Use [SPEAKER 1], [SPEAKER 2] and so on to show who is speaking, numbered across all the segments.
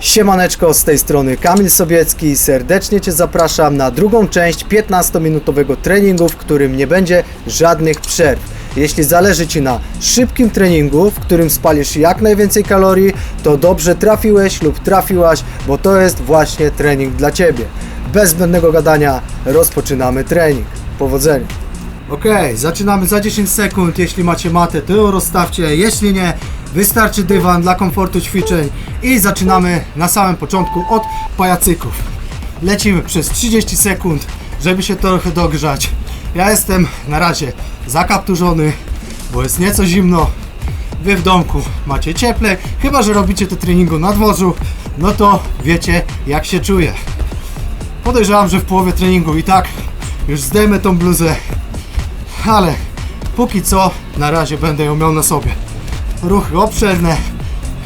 [SPEAKER 1] Siemaneczko, z tej strony Kamil Sobiecki. Serdecznie Cię zapraszam na drugą część 15-minutowego treningu, w którym nie będzie żadnych przerw. Jeśli zależy Ci na szybkim treningu, w którym spalisz jak najwięcej kalorii, to dobrze trafiłeś lub trafiłaś, bo to jest właśnie trening dla Ciebie. Bez zbędnego gadania rozpoczynamy trening. Powodzenia. Ok, zaczynamy za 10 sekund. Jeśli macie matę, to ją rozstawcie. Jeśli nie, wystarczy dywan dla komfortu ćwiczeń. I zaczynamy na samym początku od pajacyków. Lecimy przez 30 sekund, żeby się trochę dogrzać. Ja jestem na razie zakapturzony, bo jest nieco zimno. Wy w domku macie cieplej, chyba że robicie to treningu na dworzu, no to wiecie jak się czuję. Podejrzewam, że w połowie treningu i tak już zdejmę tą bluzę, ale póki co na razie będę ją miał na sobie. Ruchy obszerne,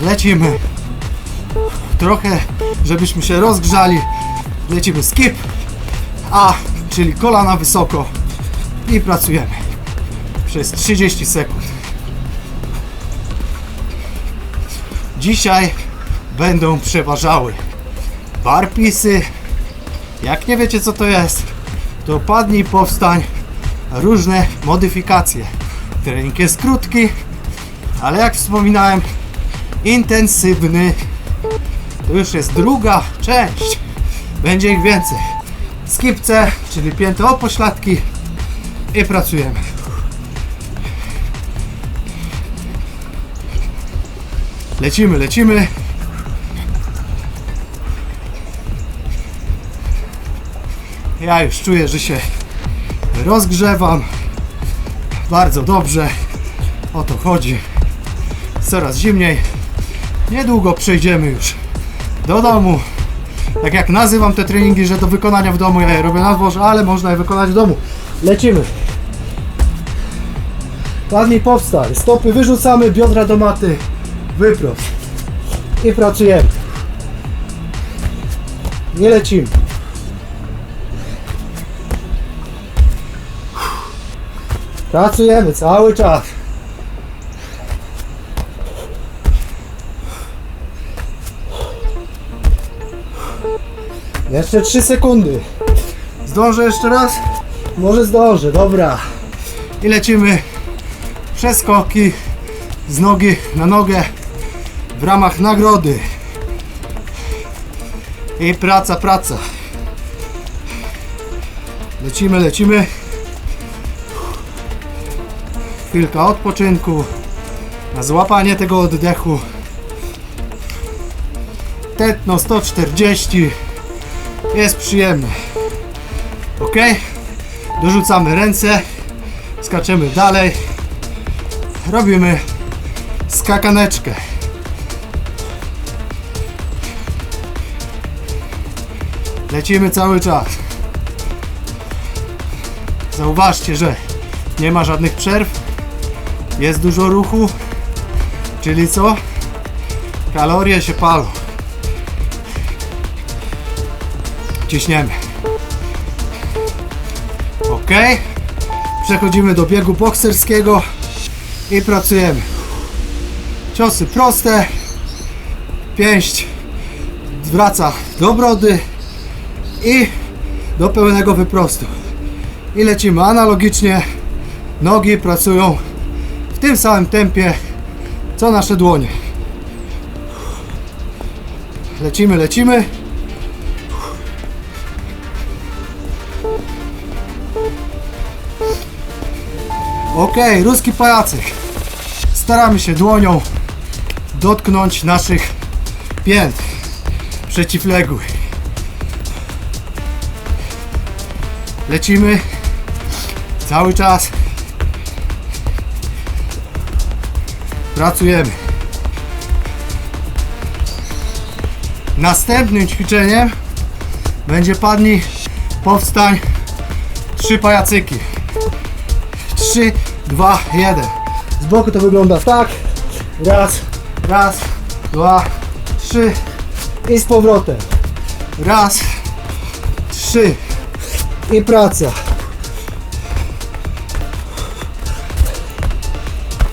[SPEAKER 1] lecimy. Trochę, żebyśmy się rozgrzali. Lecimy skip, a czyli kolana wysoko i pracujemy przez 30 sekund. Dzisiaj będą przeważały barpisy. Jak nie wiecie co to jest, to padnij, powstań, różne modyfikacje. Trening jest krótki, ale jak wspominałem, intensywny. To już jest druga część. Będzie ich więcej. Skipce, czyli pięte o pośladki i pracujemy. Lecimy, lecimy. Ja już czuję, że się rozgrzewam. Bardzo dobrze. O to chodzi. Coraz zimniej. Niedługo przejdziemy już do domu. Tak jak nazywam te treningi, że do wykonania w domu, ja je robię na dworze, ale można je wykonać w domu. Lecimy. Padnij powstań. Stopy wyrzucamy, biodra do maty. Wyprost. I pracujemy. Nie lecimy. Pracujemy cały czas. Jeszcze 3 sekundy. Zdążę jeszcze raz? Może zdążę, dobra. I lecimy przeskoki z nogi na nogę w ramach nagrody. I praca, praca. Lecimy, lecimy. Chwilka odpoczynku. Na złapanie tego oddechu. Tetno 140. Jest przyjemnie. Ok? Dorzucamy ręce. Skaczemy dalej. Robimy skakaneczkę. Lecimy cały czas. Zauważcie, że nie ma żadnych przerw. Jest dużo ruchu. Czyli co? Kalorie się palą. Ciśniemy. Ok. Przechodzimy do biegu bokserskiego i pracujemy. Ciosy proste. Pięść wraca do brody i do pełnego wyprostu. I lecimy analogicznie. Nogi pracują tym samym tempie co nasze dłonie. Lecimy, lecimy. Ok, ruski pajacyk. Staramy się dłonią dotknąć naszych pięt przeciwległych. Lecimy cały czas. Pracujemy. Następnym ćwiczeniem będzie padnij, powstań, trzy pajacyki. 3, 2, 1. Z boku to wygląda tak. Raz, raz, dwa, trzy i z powrotem. Raz, trzy i praca.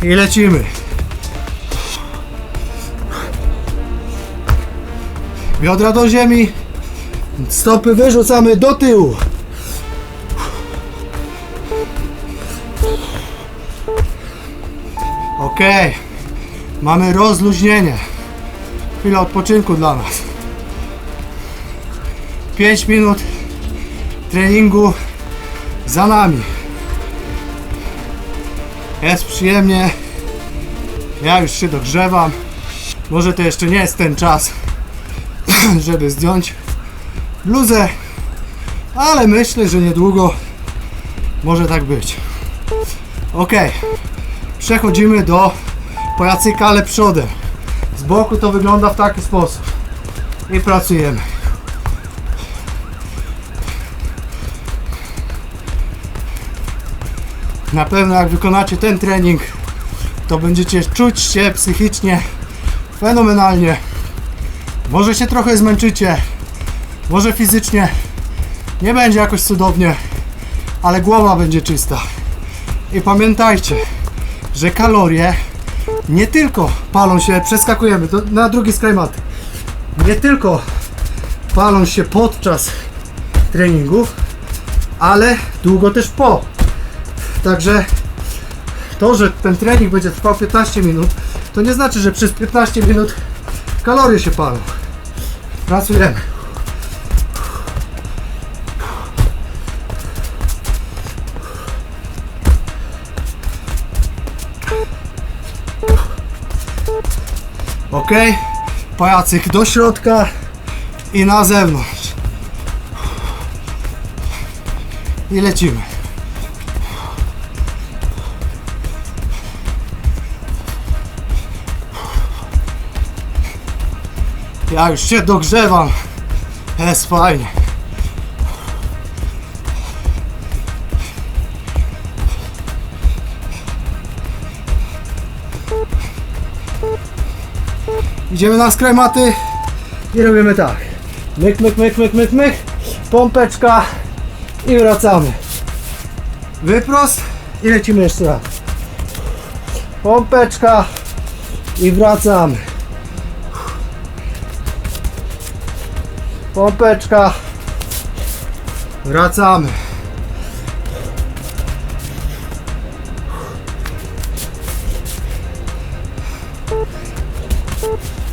[SPEAKER 1] I lecimy. Biodra do ziemi. Stopy wyrzucamy do tyłu. Ok. Mamy rozluźnienie. Chwila odpoczynku dla nas. 5 minut treningu za nami. Jest przyjemnie. Ja już się dogrzewam. Może to jeszcze nie jest ten czas, żeby zdjąć bluzę, ale myślę, że niedługo może tak być. Ok, przechodzimy do pajacyka, ale przodem. Z boku to wygląda w taki sposób. I pracujemy. Na pewno jak wykonacie ten trening, to będziecie czuć się psychicznie fenomenalnie. Może się trochę zmęczycie, może fizycznie nie będzie jakoś cudownie, ale głowa będzie czysta. I pamiętajcie, że kalorie nie tylko palą się, przeskakujemy na drugi skymat, nie tylko palą się podczas treningów, ale długo też po. Także to, że ten trening będzie trwał 15 minut, to nie znaczy, że przez 15 minut kalorie się palą. Pracujemy. Ok, pajacyk do środka i na zewnątrz. I lecimy. Ja już się dogrzewam. Jest fajnie. Idziemy na skraj maty i robimy tak. Myk, myk, myk, myk, myk, myk. Pompeczka i wracamy. Wyprost i lecimy jeszcze raz. Pompeczka i wracamy. Pompeczka. Wracamy.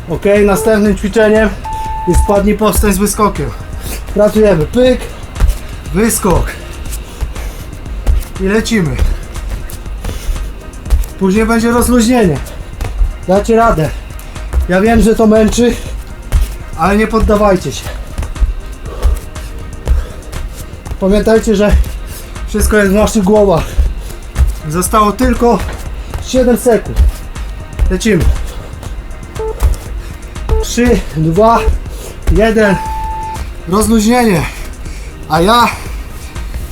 [SPEAKER 1] Ok, następnym ćwiczeniem jest spadnij powstań z wyskokiem. Pracujemy. Pyk, wyskok. I lecimy. Później będzie rozluźnienie. Dacie radę. Ja wiem, że to męczy, ale nie poddawajcie się. Pamiętajcie, że wszystko jest w naszych głowach. Zostało tylko 7 sekund. Lecimy. 3, 2, 1. Rozluźnienie. A ja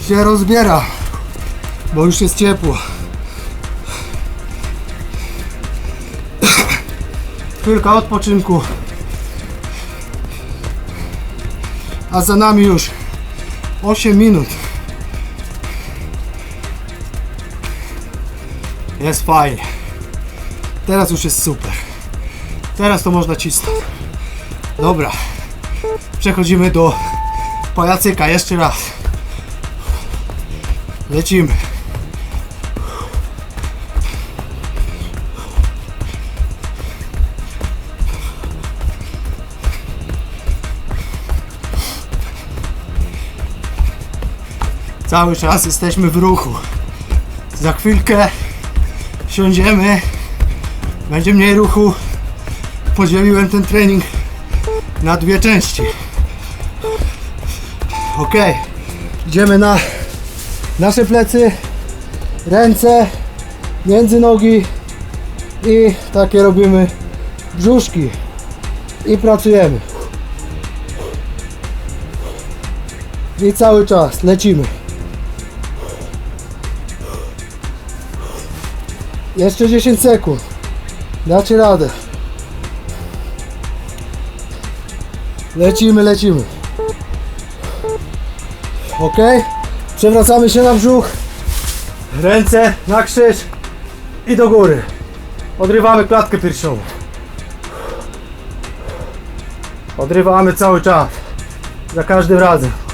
[SPEAKER 1] się rozbieram, bo już jest ciepło. Chwilka odpoczynku. A za nami już 8 minut. Jest fajnie. Teraz już jest super. Teraz to można cisnąć. Dobra. Przechodzimy do pajacyka jeszcze raz. Lecimy. Cały czas jesteśmy w ruchu. Za chwilkę siądziemy. Będzie mniej ruchu. Podzieliłem ten trening na dwie części. Ok. Idziemy na nasze plecy, ręce, między nogi i takie robimy brzuszki i pracujemy. I cały czas lecimy. Jeszcze 10 sekund. Dacie radę. Lecimy, lecimy. Ok. Przewracamy się na brzuch. Ręce na krzyż i do góry. Odrywamy klatkę piersiową. Odrywamy cały czas. Za każdym razem.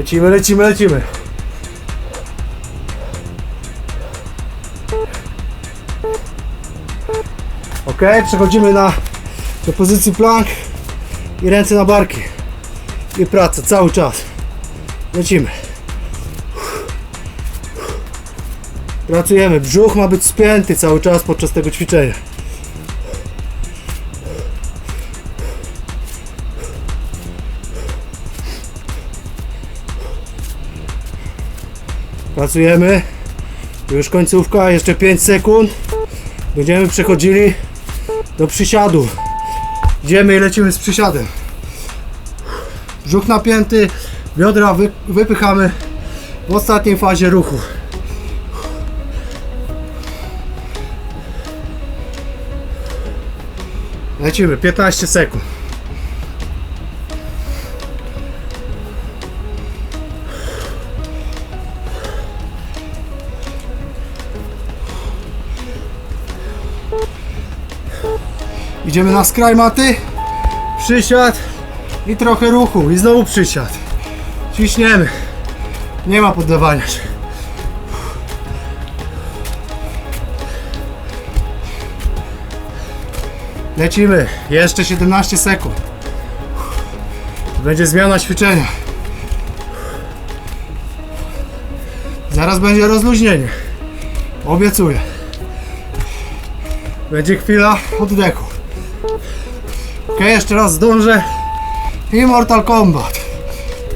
[SPEAKER 1] Lecimy, lecimy, lecimy. Ok, przechodzimy na do pozycji plank i ręce na barki. I praca cały czas. Lecimy. Pracujemy. Brzuch ma być spięty cały czas podczas tego ćwiczenia. Pracujemy. Już końcówka, jeszcze 5 sekund. Będziemy przechodzili do przysiadu. Idziemy i lecimy z przysiadem. Brzuch napięty, biodra wy, wypychamy w ostatniej fazie ruchu. Lecimy, 15 sekund. Idziemy na skraj maty. Przysiad i trochę ruchu i znowu przysiad. Ciśniemy. Nie ma poddawania się. Lecimy. Jeszcze 17 sekund. Będzie zmiana ćwiczenia. Zaraz będzie rozluźnienie. Obiecuję. Będzie chwila oddechu. Ok, jeszcze raz zdążę. I Mortal Kombat.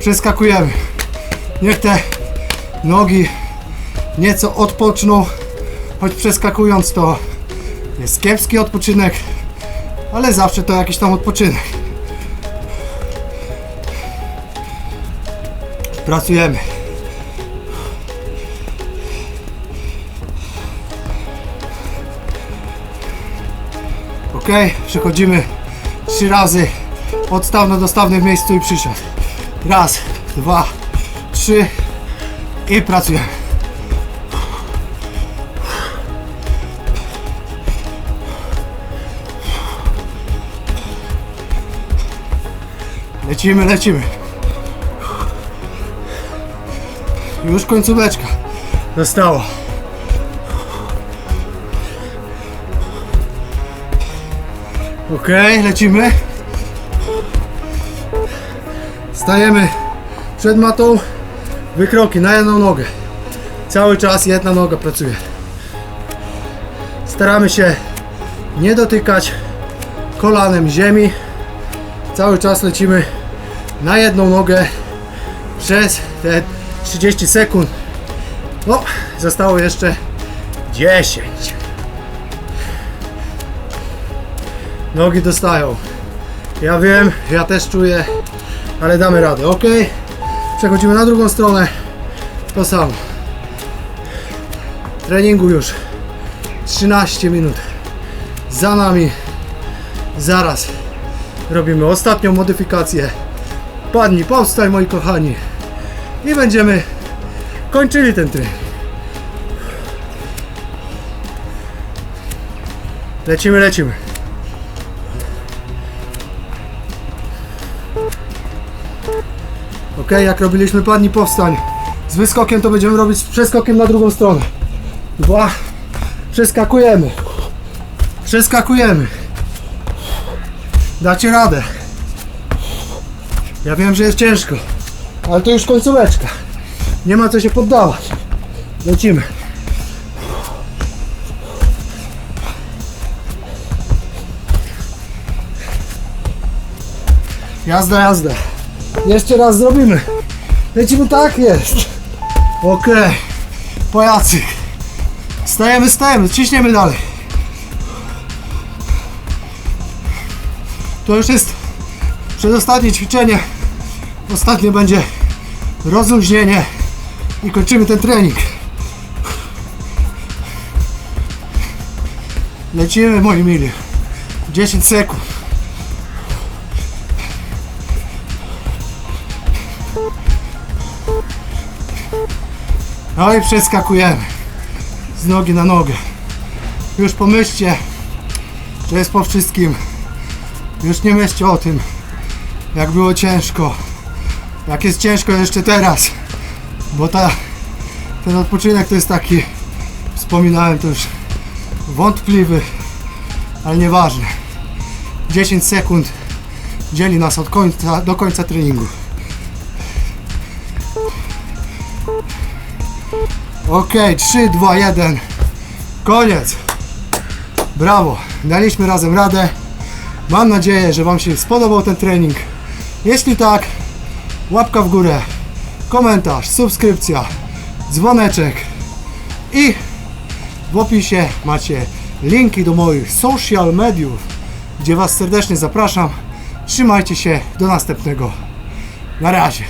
[SPEAKER 1] Przeskakujemy. Niech te nogi nieco odpoczną. Choć przeskakując to jest kiepski odpoczynek, ale zawsze to jakiś tam odpoczynek. Pracujemy. Ok, przechodzimy trzy razy odstawno-dostawny w miejscu i przysiad. Raz, dwa, trzy i pracujemy. Lecimy, lecimy. Już końcóweczka została. Ok, lecimy. Stajemy przed matą. Wykroki na jedną nogę. Cały czas jedna noga pracuje. Staramy się nie dotykać kolanem ziemi. Cały czas lecimy na jedną nogę przez te 30 sekund. No, zostało jeszcze 10. Nogi dostają. Ja wiem, ja też czuję, ale damy radę. Ok, przechodzimy na drugą stronę. To samo. Treningu już 13 minut za nami. Zaraz robimy ostatnią modyfikację. Padnij, powstań moi kochani. I będziemy kończyli ten trening. Lecimy, lecimy. Ok, jak robiliśmy padni powstań z wyskokiem, to będziemy robić z przeskokiem na drugą stronę. Dwa, przeskakujemy. Przeskakujemy. Dacie radę. Ja wiem, że jest ciężko, ale to już końcóweczka. Nie ma co się poddawać. Lecimy. Jazda, jazda. Jeszcze raz zrobimy. Lecimy tak jest. Okej. Pojacyk. Stajemy, stajemy. Ciśniemy dalej. To już jest przedostatnie ćwiczenie. Ostatnie będzie rozluźnienie i kończymy ten trening. Lecimy moi mili. 10 sekund. No i przeskakujemy z nogi na nogę. Już pomyślcie, że jest po wszystkim. Już nie myślcie o tym, jak było ciężko. Jak jest ciężko jeszcze teraz. Bo ta, ten odpoczynek to jest taki, wspominałem to już, wątpliwy, ale nieważny. 10 sekund dzieli nas od końca do końca treningu. Ok, 3, 2, 1. Koniec. Brawo. Daliśmy razem radę. Mam nadzieję, że Wam się spodobał ten trening. Jeśli tak, łapka w górę, komentarz, subskrypcja, dzwoneczek i w opisie macie linki do moich social mediów, gdzie Was serdecznie zapraszam. Trzymajcie się, do następnego. Na razie.